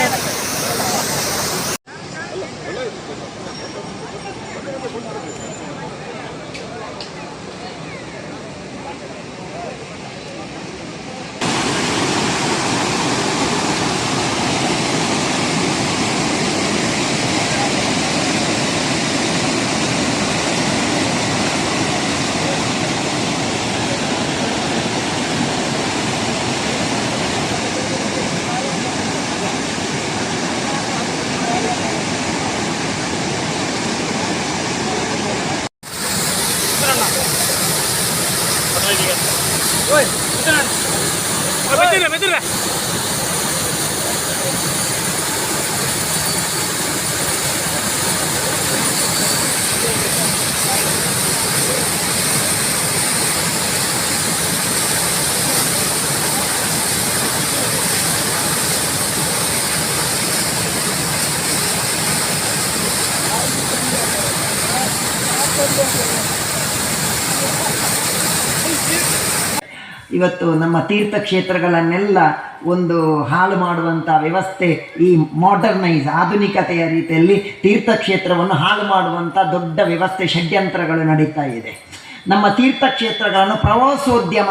Yeah. ಇವತ್ತು ನಮ್ಮ ತೀರ್ಥಕ್ಷೇತ್ರಗಳನ್ನೆಲ್ಲ ಒಂದು ಹಾಳು ಮಾಡುವಂಥ ವ್ಯವಸ್ಥೆ ಈ ಮಾಡರ್ನೈಸ್ ಆಧುನಿಕತೆಯ ರೀತಿಯಲ್ಲಿ ತೀರ್ಥಕ್ಷೇತ್ರವನ್ನು ಹಾಳು ಮಾಡುವಂಥ ದೊಡ್ಡ ವ್ಯವಸ್ಥೆ ಷಡ್ಯಂತ್ರಗಳು ನಡೀತಾ ಇದೆ. ನಮ್ಮ ತೀರ್ಥಕ್ಷೇತ್ರಗಳನ್ನು ಪ್ರವಾಸೋದ್ಯಮ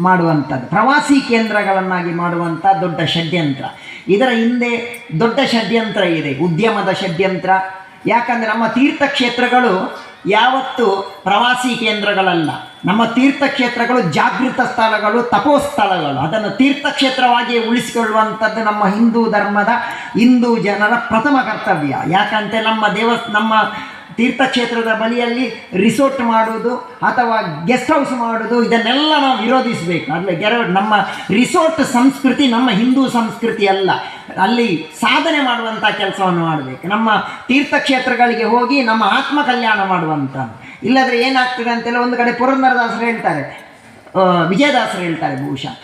ಮಾಡುವಂಥದ್ದು, ಪ್ರವಾಸಿ ಕೇಂದ್ರಗಳನ್ನಾಗಿ ಮಾಡುವಂಥ ದೊಡ್ಡ ಷಡ್ಯಂತ್ರ. ಇದರ ಹಿಂದೆ ದೊಡ್ಡ ಷಡ್ಯಂತ್ರ ಇದೆ, ಉದ್ಯಮದ ಷಡ್ಯಂತ್ರ. ಯಾಕಂದರೆ ನಮ್ಮ ತೀರ್ಥಕ್ಷೇತ್ರಗಳು ಯಾವತ್ತು ಪ್ರವಾಸಿ ಕೇಂದ್ರಗಳಲ್ಲ. ನಮ್ಮ ತೀರ್ಥಕ್ಷೇತ್ರಗಳು ಜಾಗೃತ ಸ್ಥಳಗಳು, ತಪೋಸ್ಥಳಗಳು. ಅದನ್ನು ತೀರ್ಥಕ್ಷೇತ್ರವಾಗಿ ಉಳಿಸಿಕೊಳ್ಳುವಂಥದ್ದು ನಮ್ಮ ಹಿಂದೂ ಧರ್ಮದ ಹಿಂದೂ ಜನರ ಪ್ರಥಮ ಕರ್ತವ್ಯ. ಯಾಕಂತೆ ನಮ್ಮ ದೇವ ನಮ್ಮ ತೀರ್ಥಕ್ಷೇತ್ರದ ಬಳಿಯಲ್ಲಿ ರಿಸೋರ್ಟ್ ಮಾಡುವುದು ಅಥವಾ ಗೆಸ್ಟ್ ಹೌಸ್ ಮಾಡುವುದು, ಇದನ್ನೆಲ್ಲ ನಾವು ವಿರೋಧಿಸಬೇಕು. ಅಂದರೆ ಗೆರ, ನಮ್ಮ ರಿಸೋರ್ಟ್ ಸಂಸ್ಕೃತಿ ನಮ್ಮ ಹಿಂದೂ ಸಂಸ್ಕೃತಿ ಅಲ್ಲ. ಅಲ್ಲಿ ಸಾಧನೆ ಮಾಡುವಂಥ ಕೆಲಸವನ್ನು ಮಾಡಬೇಕು. ನಮ್ಮ ತೀರ್ಥಕ್ಷೇತ್ರಗಳಿಗೆ ಹೋಗಿ ನಮ್ಮ ಆತ್ಮ ಕಲ್ಯಾಣ ಮಾಡುವಂಥ ಇಲ್ಲದ್ರೆ ಏನಾಗ್ತದೆ ಅಂತೇಳಿ ಒಂದು ಕಡೆ ಪುರಂದರದಾಸರು ಹೇಳ್ತಾರೆ. ವಿಜಯದಾಸರು ಹೇಳ್ತಾರೆ ಬಹುಶಃ.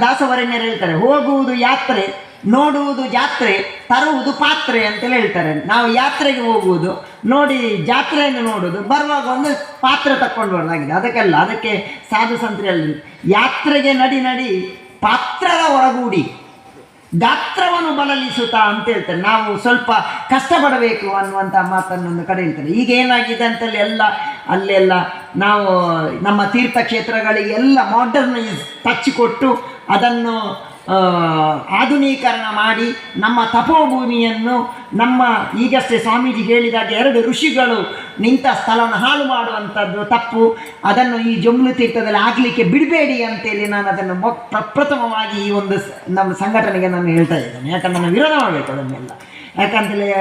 ದಾಸವರಣ್ಯರು ಹೇಳ್ತಾರೆ, ಹೋಗುವುದು ಯಾತ್ರೆ, ನೋಡುವುದು ಜಾತ್ರೆ, ತರುವುದು ಪಾತ್ರೆ ಅಂತೇಳಿ ಹೇಳ್ತಾರೆ. ನಾವು ಯಾತ್ರೆಗೆ ಹೋಗುವುದು, ನೋಡಿ ಜಾತ್ರೆಯನ್ನು ನೋಡುವುದು, ಬರುವಾಗ ಒಂದು ಪಾತ್ರೆ ತಕ್ಕೊಂಡು ಬರೋದಾಗಿದೆ ಅದಕ್ಕೆಲ್ಲ, ಅದಕ್ಕೆ ಸಾಧು ಸಂತ್ರಿಯಲ್ಲಿ ಯಾತ್ರೆಗೆ ನಡಿ ನಡಿ ಪಾತ್ರರ ಹೊರಗೂಡಿ. ಗಾತ್ರವನ್ನು ಬಲಲಿಸುತ್ತಾ ಅಂತ ಹೇಳ್ತಾರೆ. ನಾವು ಸ್ವಲ್ಪ ಕಷ್ಟಪಡಬೇಕು ಅನ್ನುವಂಥ ಮಾತನ್ನು ಒಂದು ಕಡೆ ಹೇಳ್ತಾರೆ. ಈಗ ಏನಾಗಿದೆ ಅಂತಲ್ಲಿ ಎಲ್ಲ, ಅಲ್ಲೆಲ್ಲ ನಾವು ನಮ್ಮ ತೀರ್ಥಕ್ಷೇತ್ರಗಳಿಗೆಲ್ಲ ಮಾಡರ್ನೈಸ್ ಟಚ್ ಕೊಟ್ಟು ಅದನ್ನು ಆಧುನೀಕರಣ ಮಾಡಿ ನಮ್ಮ ತಪೋಭೂಮಿಯನ್ನು ನಮ್ಮ ಈಗಷ್ಟೇ ಸ್ವಾಮೀಜಿ ಹೇಳಿದಾಗ ಎರಡು ಋಷಿಗಳು ನಿಂತ ಸ್ಥಳವನ್ನು ಹಾಳು ಮಾಡುವಂಥದ್ದು ತಪ್ಪು. ಅದನ್ನು ಈ ಜಮ್ಮು ತೀರ್ಥದಲ್ಲಿ ಆಗಲಿಕ್ಕೆ ಬಿಡಬೇಡಿ ಅಂತೇಳಿ ನಾನು ಅದನ್ನು ಮೊ- ಪ್ರಪ್ರಥಮವಾಗಿ ಈ ಒಂದು ನಮ್ಮ ಸಂಘಟನೆಗೆ ನಾನು ಹೇಳ್ತಾ ಇದ್ದೇನೆ. ಯಾಕಂದ್ರೆ ನಾನು ವಿರೋಧ ಮಾಡಬೇಕು ಅದನ್ನೆಲ್ಲ. ಯಾಕಂತೇಳಿ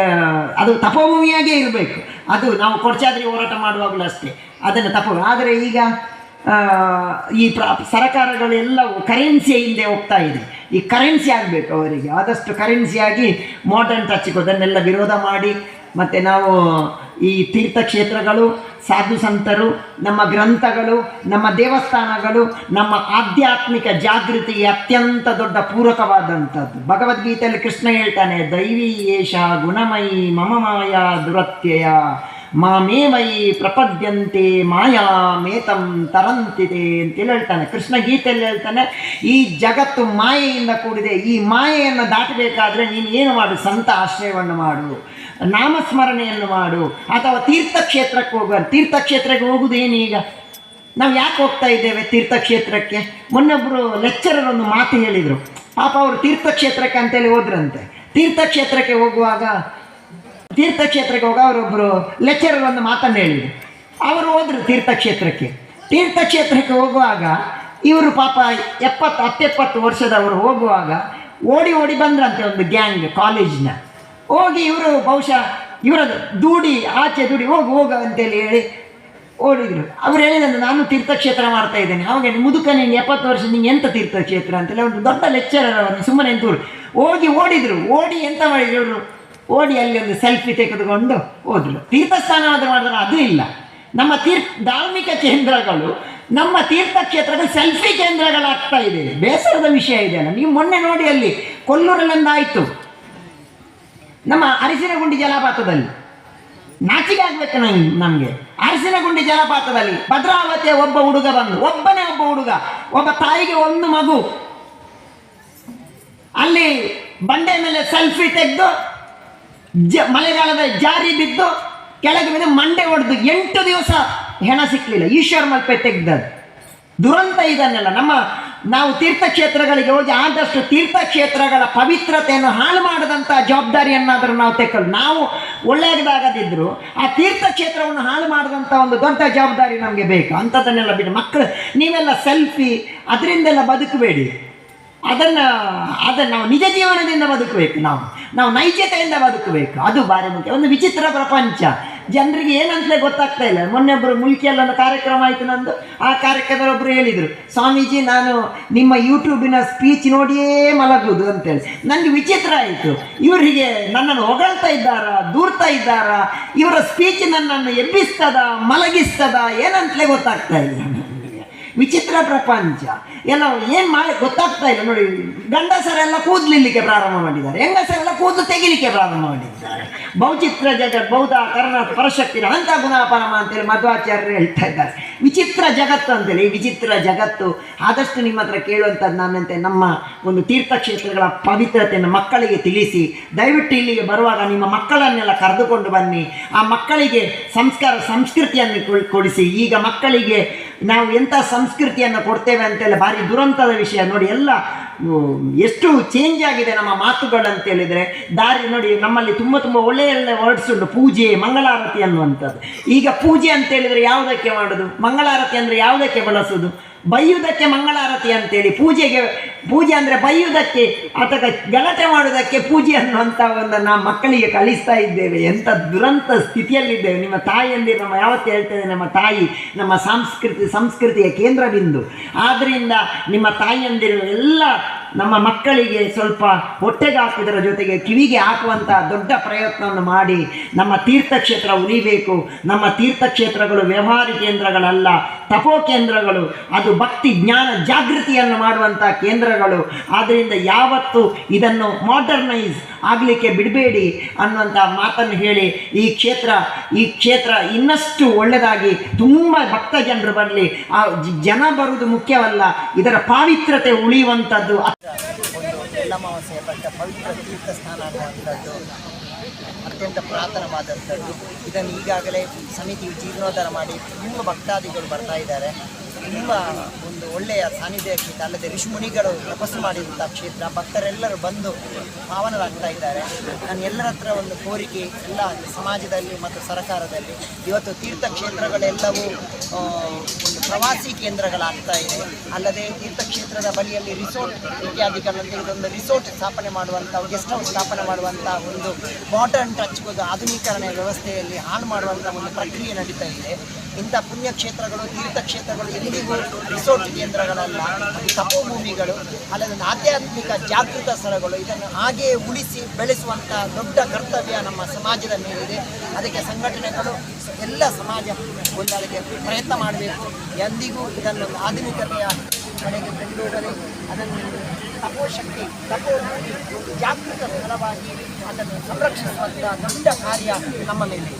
ಅದು ತಪೋಭೂಮಿಯಾಗೇ ಇರಬೇಕು. ಅದು ನಾವು ಕೊಡ್ಚಾದ್ರಿ ಹೋರಾಟ ಮಾಡುವಾಗಲೂ ಅಷ್ಟೇ. ಅದನ್ನು ತಪೋ, ಆದರೆ ಈಗ ಈ ಪ್ರಾ, ಸರಕಾರಗಳೆಲ್ಲವೂ ಕರೆನ್ಸಿಯ ಹಿಂದೆ ಹೋಗ್ತಾ ಇದೆ. ಈ ಕರೆನ್ಸಿ ಆಗಬೇಕು ಅವರಿಗೆ. ಆದಷ್ಟು ಕರೆನ್ಸಿಯಾಗಿ ಮಾಡರ್ನ್ ಟಚ್ ಅದನ್ನೆಲ್ಲ ವಿರೋಧ ಮಾಡಿ, ಮತ್ತು ನಾವು ಈ ತೀರ್ಥಕ್ಷೇತ್ರಗಳು, ಸಾಧು ಸಂತರು, ನಮ್ಮ ಗ್ರಂಥಗಳು, ನಮ್ಮ ದೇವಸ್ಥಾನಗಳು, ನಮ್ಮ ಆಧ್ಯಾತ್ಮಿಕ ಜಾಗೃತಿಗೆ ಅತ್ಯಂತ ದೊಡ್ಡ ಪೂರಕವಾದಂಥದ್ದು. ಭಗವದ್ಗೀತೆಯಲ್ಲಿ ಕೃಷ್ಣ ಹೇಳ್ತಾನೆ ದೈವೀ ಏಷ ಗುಣಮಯಿ ಮಮ ಮಾಯಾ ದುರತ್ಯಯ. ಮಾಮೇಮಯಿ ಪ್ರಪದ್ಯಂತೆ ಮಾಯಾ ಮೇತಂ ತರಂತಿದೆ ಅಂತ ಹೇಳ್ತಾನೆ. ಕೃಷ್ಣ ಗೀತೆಯಲ್ಲಿ ಹೇಳ್ತಾನೆ, ಈ ಜಗತ್ತು ಮಾಯೆಯಿಂದ ಕೂಡಿದೆ, ಈ ಮಾಯೆಯನ್ನು ದಾಟಬೇಕಾದ್ರೆ ನೀನು ಏನು ಮಾಡು? ಸಂತ ಆಶ್ರಯವನ್ನು ಮಾಡು, ನಾಮಸ್ಮರಣೆಯನ್ನು ಮಾಡು, ಅಥವಾ ತೀರ್ಥಕ್ಷೇತ್ರಕ್ಕೆ ಹೋಗುವ ತೀರ್ಥಕ್ಷೇತ್ರಕ್ಕೆ ಹೋಗುವುದೇನೀಗ ನಾವು ಯಾಕೆ ಹೋಗ್ತಾ ಇದ್ದೇವೆ ತೀರ್ಥಕ್ಷೇತ್ರಕ್ಕೆ? ಮೊನ್ನೊಬ್ಬರು ಲೆಕ್ಚರರ್ ಒಂದು ಮಾತು ಹೇಳಿದರು. ಪಾಪ ಅವರು ತೀರ್ಥಕ್ಷೇತ್ರಕ್ಕೆ ಅಂತೇಳಿ ಹೋದ್ರಂತೆ. ತೀರ್ಥಕ್ಷೇತ್ರಕ್ಕೆ ಹೋಗುವಾಗ ತೀರ್ಥಕ್ಷೇತ್ರಕ್ಕೆ ಹೋಗ ಅವರೊಬ್ಬರು ಲೆಕ್ಚರರ್ ಒಂದು ಮಾತನ್ನು ಹೇಳಿದರು. ಅವರು ಹೋದರು ತೀರ್ಥಕ್ಷೇತ್ರಕ್ಕೆ. ತೀರ್ಥಕ್ಷೇತ್ರಕ್ಕೆ ಹೋಗುವಾಗ ಇವರು ಪಾಪ ಎಪ್ಪತ್ತು, ಹತ್ತೆಪ್ಪತ್ತು ವರ್ಷದವರು ಹೋಗುವಾಗ ಓಡಿ ಓಡಿ ಬಂದ್ರಂತೆ ಒಂದು ಗ್ಯಾಂಗ್ ಕಾಲೇಜ್ನ ಹೋಗಿ ಇವರು ಬಹುಶಃ ಇವರ ದೂಡಿ, ಆಚೆ ದೂಡಿ ಹೋಗು ಹೋಗು ಅಂತೇಳಿ ಹೇಳಿ ಓಡಿದ್ರು. ಅವ್ರು ಹೇಳಿದಂತೆ, ನಾನು ತೀರ್ಥಕ್ಷೇತ್ರ ಮಾಡ್ತಾ ಇದ್ದೇನೆ. ಅವಾಗ ಮುದುಕ, ನೀನು ಎಪ್ಪತ್ತು ವರ್ಷ, ನೀನು ಎಂಥ ತೀರ್ಥಕ್ಷೇತ್ರ? ಅಂತೇಳಿ ಒಂದು ದೊಡ್ಡ ಲೆಕ್ಚರರ್ ಅವನು ಸುಮ್ಮನೆ ಎಂತೂರು ಹೋಗಿ ಓಡಿದರು. ಓಡಿ ಎಂತ ಮಾಡಿದ್ರು ಇವರು? ಓಡಿ ಅಲ್ಲಿ ಒಂದು ಸೆಲ್ಫಿ ತೆಗೆದುಕೊಂಡು ಹೋದ್ರು ತೀರ್ಥಸ್ಥಾನ ಆದರೂ ಮಾಡಿದ್ರೆ, ಅದು ಇಲ್ಲ. ನಮ್ಮ ತೀರ್ಥ, ಧಾರ್ಮಿಕ ಕೇಂದ್ರಗಳು, ನಮ್ಮ ತೀರ್ಥಕ್ಷೇತ್ರದ ಸೆಲ್ಫಿ ಕೇಂದ್ರಗಳಾಗ್ತಾ ಇದೆ. ಬೇಸರದ ವಿಷಯ ಇದೆಯಲ್ಲ ನೀವು ಮೊನ್ನೆ ನೋಡಿ ಅಲ್ಲಿ ಕೊಲ್ಲೂರಲ್ಲಿಂದಾಯಿತು. ನಮ್ಮ ಅರಿಸಿನಗುಂಡಿ ಜಲಪಾತದಲ್ಲಿ. ನಾಚಿಕೆ ಆಗ್ಬೇಕು ನಂಗೆ ನಮಗೆ. ಅರಸಿನಗುಂಡಿ ಜಲಪಾತದಲ್ಲಿ ಭದ್ರಾವತಿಯ ಒಬ್ಬ ಹುಡುಗ ಬಂದು, ಒಬ್ಬನೇ ಒಬ್ಬ ಹುಡುಗ, ಒಬ್ಬ ತಾಯಿಗೆ ಒಂದು ಮಗು. ಅಲ್ಲಿ ಬಂಡೆ ಮೇಲೆ ಸೆಲ್ಫಿ ತೆಗೆದು ಜ ಮಳೆಗಾಲದ ಜಾರಿ ಬಿದ್ದು ಕೆಳಗೆ ಬಿದ್ದು ಮಂಡೆ ಹೊಡೆದು ಎಂಟು ದಿವಸ ಹೆಣ ಸಿಕ್ಕಲಿಲ್ಲ ಈಶ್ವರ ಮಲ್ಪೆ ತೆಗ್ದದ್ದು. ದುರಂತ ಇದನ್ನೆಲ್ಲ ನಮ್ಮ ನಾವು ತೀರ್ಥಕ್ಷೇತ್ರಗಳಿಗೆ ಹೋಗಿ ಆದಷ್ಟು ತೀರ್ಥಕ್ಷೇತ್ರಗಳ ಪವಿತ್ರತೆಯನ್ನು ಹಾಳು ಮಾಡದಂಥ ಜವಾಬ್ದಾರಿಯನ್ನಾದರೂ ನಾವು ತೆಕ್ಕಲು ನಾವು ಒಳ್ಳೆಯದಾಗದಿದ್ದರೂ ಆ ತೀರ್ಥಕ್ಷೇತ್ರವನ್ನು ಹಾಳು ಮಾಡಿದಂಥ ಒಂದು ದೊಡ್ಡ ಜವಾಬ್ದಾರಿ ನಮಗೆ ಬೇಕು. ಅಂಥದ್ದನ್ನೆಲ್ಲ ಬಿಟ್ಟು ಮಕ್ಕಳು, ನೀವೆಲ್ಲ ಸೆಲ್ಫಿ, ಅದರಿಂದೆಲ್ಲ ಬದುಕಬೇಡಿ. ಅದನ್ನು ಅದನ್ನು ನಾವು ನಿಜ ಜೀವನದಿಂದ ಬದುಕಬೇಕು ನಾವು. ನಾವು ನೈಜತೆಯಿಂದ ಬದುಕಬೇಕು. ಅದು ಭಾರಿ ಮುಖ್ಯ. ಒಂದು ವಿಚಿತ್ರ ಪ್ರಪಂಚ. ಜನರಿಗೆ ಏನಂತಲೇ ಗೊತ್ತಾಗ್ತಾ ಇಲ್ಲ. ಮೊನ್ನೆ ಒಬ್ಬರು ಒಂದು ಕಾರ್ಯಕ್ರಮ ಆಯಿತು ನಂದು. ಆ ಕಾರ್ಯಕ್ರಮದೊಬ್ಬರು ಹೇಳಿದರು, ಸ್ವಾಮೀಜಿ, ನಾನು ನಿಮ್ಮ ಯೂಟ್ಯೂಬಿನ ಸ್ಪೀಚ್ ನೋಡಿಯೇ ಮಲಗುವುದು ಅಂತೇಳಿ. ನನಗೆ ವಿಚಿತ್ರ ಆಯಿತು. ಇವರಿಗೆ ನನ್ನನ್ನು ಹೊಗಳ್ತಾ ಇದ್ದಾರಾ? ದೂರ್ತಾ ಇದ್ದಾರಾ? ಇವರ ಸ್ಪೀಚ್ ನನ್ನನ್ನು ಎಬ್ಬಿಸ್ತದ? ಮಲಗಿಸ್ತದ? ಏನಂತಲೇ ಗೊತ್ತಾಗ್ತಾ ಇಲ್ಲ. ವಿಚಿತ್ರ ಪ್ರಪಂಚ. ಎಲ್ಲ ಏನು ಮಾಡಿ, ಗೊತ್ತಾಗ್ತಾ ಇಲ್ಲ ನೋಡಿ, ಗಂಡಸರೆಲ್ಲ ಕೂದಲಿಕ್ಕೆ ಪ್ರಾರಂಭ ಮಾಡಿದ್ದಾರೆ. ಹೆಂಗಸರೆಲ್ಲ ಕೂದಲು ತೆಗಿಲಿಕ್ಕೆ ಪ್ರಾರಂಭ ಮಾಡಿದ್ದಾರೆ. ಬಹುಚಿತ್ರ ಜಗತ್ ಬೌದ್ಧ ಕರ್ಣ ಪರಶಕ್ತಿನ ಅಂತ ಗುಣಾಪರಮ ಅಂತೇಳಿ ಮಧ್ವಾಚಾರ್ಯರು ಹೇಳ್ತಾ ಇದ್ದಾರೆ. ವಿಚಿತ್ರ ಜಗತ್ತು ಅಂತೇಳಿ ವಿಚಿತ್ರ ಜಗತ್ತು ಆದಷ್ಟು ನಿಮ್ಮ ಹತ್ರ ಕೇಳುವಂಥದ್ದು ನಾನಂತೆ, ನಮ್ಮ ಒಂದು ತೀರ್ಥಕ್ಷೇತ್ರಗಳ ಪವಿತ್ರತೆಯನ್ನು ಮಕ್ಕಳಿಗೆ ತಿಳಿಸಿ, ದಯವಿಟ್ಟು ಇಲ್ಲಿಗೆ ಬರುವಾಗ ನಿಮ್ಮ ಮಕ್ಕಳನ್ನೆಲ್ಲ ಕರೆದುಕೊಂಡು ಬನ್ನಿ. ಆ ಮಕ್ಕಳಿಗೆ ಸಂಸ್ಕಾರ, ಸಂಸ್ಕೃತಿಯನ್ನು ಕೊಡ್- ಕೊಡಿಸಿ. ಈಗ ಮಕ್ಕಳಿಗೆ ನಾವು ಎಂಥ ಸಂಸ್ಕೃತಿಯನ್ನು ಕೊಡ್ತೇವೆ ಅಂತೇಳಿ ಭಾರಿ ದುರಂತದ ವಿಷಯ. ನೋಡಿ ಎಲ್ಲ ಎಷ್ಟು ಚೇಂಜ್ ಆಗಿದೆ ನಮ್ಮ ಮಾತುಗಳು ಅಂತ ಹೇಳಿದರೆ, ದಾರಿ ನೋಡಿ ನಮ್ಮಲ್ಲಿ ತುಂಬ ತುಂಬ ಒಳ್ಳೆಯ ವರ್ಡ್ಸ್ ಉಂಟು. ಪೂಜೆ, ಮಂಗಳಾರತಿ ಅನ್ನುವಂಥದ್ದು. ಈಗ ಪೂಜೆ ಅಂತ ಹೇಳಿದರೆ ಯಾವುದಕ್ಕೆ ಮಾಡೋದು? ಮಂಗಳಾರತಿ ಅಂದರೆ ಯಾವುದಕ್ಕೆ ಬಳಸೋದು? ಬೈಯುವುದಕ್ಕೆ ಮಂಗಳಾರತಿ ಅಂತೇಳಿ ಪೂಜೆಗೆ ಪೂಜೆ ಅಂದರೆ ಬೈಯುವುದಕ್ಕೆ ಅಥವಾ ಗಲಾಟೆ ಮಾಡುವುದಕ್ಕೆ ಪೂಜೆ ಅನ್ನುವಂಥ ಒಂದು ನಾವು ಮಕ್ಕಳಿಗೆ ಕಲಿಸ್ತಾ ಇದ್ದೇವೆ. ಎಂಥ ದುರಂತ ಸ್ಥಿತಿಯಲ್ಲಿದ್ದೇವೆ. ನಿಮ್ಮ ತಾಯಿಯಂದಿರು ನಮ್ಮ ಯಾವತ್ತು ಹೇಳ್ತೇವೆ ನಮ್ಮ ತಾಯಿ ನಮ್ಮ ಸಂಸ್ಕೃತಿ, ಸಂಸ್ಕೃತಿಯ ಕೇಂದ್ರ ಬಿಂದು ಆದ್ದರಿಂದ ನಿಮ್ಮ ತಾಯಿಯಂದಿರು ಎಲ್ಲ ನಮ್ಮ ಮಕ್ಕಳಿಗೆ ಸ್ವಲ್ಪ ಹೊಟ್ಟೆಗೆ ಹಾಕುವುದರ ಜೊತೆಗೆ ಕಿವಿಗೆ ಹಾಕುವಂಥ ದೊಡ್ಡ ಪ್ರಯತ್ನವನ್ನು ಮಾಡಿ ನಮ್ಮ ತೀರ್ಥಕ್ಷೇತ್ರ ಉಳಿಬೇಕು ನಮ್ಮ ತೀರ್ಥಕ್ಷೇತ್ರಗಳು ವ್ಯವಹಾರ ಕೇಂದ್ರಗಳಲ್ಲ, ತಪೋ ಕೇಂದ್ರಗಳು, ಅದು ಭಕ್ತಿ ಜ್ಞಾನ ಜಾಗೃತಿಯನ್ನು ಮಾಡುವಂಥ ಕೇಂದ್ರಗಳು. ಆದ್ದರಿಂದ ಯಾವತ್ತು ಇದನ್ನು ಮಾಡರ್ನೈಸ್ ಆಗಲಿಕ್ಕೆ ಬಿಡಬೇಡಿ ಅನ್ನುವಂಥ ಮಾತನ್ನು ಹೇಳಿ ಈ ಕ್ಷೇತ್ರ ಈ ಕ್ಷೇತ್ರ ಇನ್ನಷ್ಟು ಒಳ್ಳೆಯದಾಗಿ ತುಂಬ ಭಕ್ತ ಜನರು ಬರಲಿ. ಆ ಜನ ಬರುವುದು ಮುಖ್ಯವಲ್ಲ, ಇದರ ಪಾವಿತ್ರ್ಯತೆ ಉಳಿಯುವಂಥದ್ದು ಒಂದು ಎಲ್ಲಮಾವಾಸ್ಯೆಯ ಪಟ್ಟ ಪವಿತ್ರ ತೀರ್ಥ ಸ್ನಾನ ಅನ್ನುವಂಥದ್ದು ಅತ್ಯಂತ ಪುರಾತನವಾದಂಥದ್ದು. ಇದನ್ನು ಈಗಾಗಲೇ ಸಮಿತಿಯು ಜೀರ್ಣೋದ್ಧಾರ ಮಾಡಿ, ತುಂಬ ಭಕ್ತಾದಿಗಳು ಬರ್ತಾ ಇದ್ದಾರೆ. ತುಂಬ ಒಂದು ಒಳ್ಳೆಯ ಸಾನ್ನಿಧ್ಯ ಕ್ಷೇತ್ರ ಅಲ್ಲದೆ ಋಷಿಮುನಿಗಳು ತಪಸ್ಸು ಮಾಡಿದಂಥ ಕ್ಷೇತ್ರ, ಭಕ್ತರೆಲ್ಲರೂ ಬಂದು ಪಾವನರಾಗ್ತಾ ಇದ್ದಾರೆ. ನಾನು ಎಲ್ಲರ ಹತ್ರ ಒಂದು ಕೋರಿಕೆ, ಎಲ್ಲ ಸಮಾಜದಲ್ಲಿ ಮತ್ತು ಸರ್ಕಾರದಲ್ಲಿ. ಇವತ್ತು ತೀರ್ಥಕ್ಷೇತ್ರಗಳೆಲ್ಲವೂ ಒಂದು ಪ್ರವಾಸಿ ಕೇಂದ್ರಗಳಾಗ್ತಾ ಇದೆ. ಅಲ್ಲದೆ ತೀರ್ಥಕ್ಷೇತ್ರದ ಬಳಿಯಲ್ಲಿ ರಿಸೋರ್ಟ್ ಇತ್ಯಾದಿಗಳಂತೆ ಇದೊಂದು ರಿಸೋರ್ಟ್ ಸ್ಥಾಪನೆ ಮಾಡುವಂಥ, ಗೆಸ್ಟ್ ಹೌಸ್ ಸ್ಥಾಪನೆ ಮಾಡುವಂಥ ಒಂದು ಮಾಡರ್ನ್ ಟಚ್ ಒಂದು ಆಧುನೀಕರಣ ವ್ಯವಸ್ಥೆಯಲ್ಲಿ ಹಾಳು ಮಾಡುವಂಥ ಒಂದು ಪ್ರಕ್ರಿಯೆ ನಡೀತಾ ಇದೆ. ಇಂಥ ಪುಣ್ಯಕ್ಷೇತ್ರಗಳು, ತೀರ್ಥಕ್ಷೇತ್ರಗಳು ಎಂದಿಗೂ ರಿಸೋರ್ಟ್ ಕೇಂದ್ರಗಳಲ್ಲ ತಪೋಭೂಮಿಗಳು, ಅಲ್ಲದೆ ಆಧ್ಯಾತ್ಮಿಕ ಜಾಗೃತ ಸ್ಥಳಗಳು, ಇದನ್ನು ಹಾಗೆಯೇ ಉಳಿಸಿ ಬೆಳೆಸುವಂಥ ದೊಡ್ಡ ಕರ್ತವ್ಯ ನಮ್ಮ ಸಮಾಜದ ಮೇಲಿದೆ ಅದಕ್ಕೆ ಸಂಘಟನೆಗಳು ಎಲ್ಲ ಸಮಾಜ ಒಂದು ಅದಕ್ಕೆ ಪ್ರಯತ್ನ ಮಾಡಬೇಕು ಎಂದಿಗೂ ಇದನ್ನು ಆಧುನಿಕತೆಯ ಕಡೆಗೆ ಕೊಂಡೋಗಲು ಅದನ್ನು ತಪೋಶಕ್ತಿ ತಪೋಭೂಮಿ ಜಾಗೃತ ಸ್ಥಳವಾಗಿ ಅದನ್ನು ಸಂರಕ್ಷಿಸುವಂಥ ದೊಡ್ಡ ಕಾರ್ಯ ನಮ್ಮ ಮೇಲೆ.